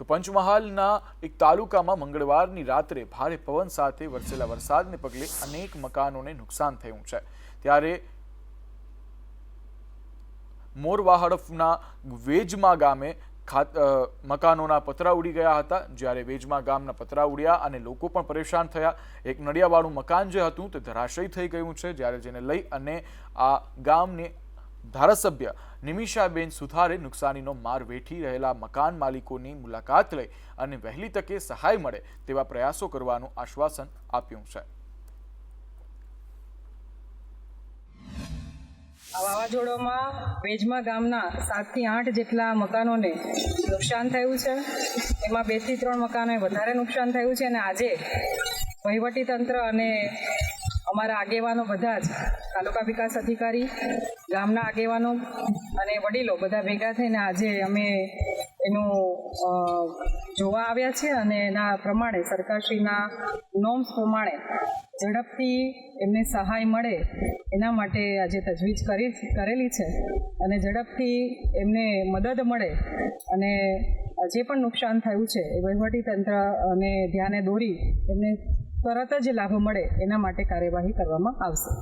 તો પંચમહાલના એક તાલુકામાં મંગળવારની રાત્રે ભારે પવન સાથે વરસેલા વરસાદને પગલે અનેક મકાનોને નુકસાન થયું છે. ત્યારે મોરવાહડફના વેજમા ગામે મકાનોના પતરા ઉડી ગયા હતા. જ્યારે વેજમા ગામના પતરા ઉડ્યા અને લોકો પણ પરેશાન થયા. એક નડિયાવાળું મકાન જે હતું તે ધરાશયી થઈ ગયું છે. જ્યારે જેને લઈ અને આ ગામને ધારાસભ્ય નિમિષાબેન સુથારે નુકસાનીનો માર વેઠી રહેલા મકાન માલિકોની મુલાકાત લઈ અને વહેલી તકે સહાય મળે તેવા પ્રયાસો કરવાનું આશ્વાસન આપ્યું છે. આ વાવાઝોડામાં ગામના સાતથી આઠ જેટલા મકાનોને નુકસાન થયું છે. એમાં બેથી ત્રણ મકાનોએ વધારે નુકસાન થયું છે અને આજે વહીવટીતંત્ર અને અમારા આગેવાનો બધા જ, તાલુકા વિકાસ અધિકારી, ગામના આગેવાનો અને વડીલો બધા ભેગા થઈને આજે અમે એનું જોવા આવ્યા છે અને એના પ્રમાણે સરકારશ્રીના નોમ્સ પ્રમાણે ઝડપથી એમને સહાય મળે એના માટે આજે તજવીજ કરી, કરેલી છે અને ઝડપથી એમને મદદ મળે અને જે પણ નુકસાન થયું છે એ વહીવટી તંત્ર અને ધ્યાને દોરી એમને તરત જ લાભ મળે એના માટે કાર્યવાહી કરવામાં આવશે.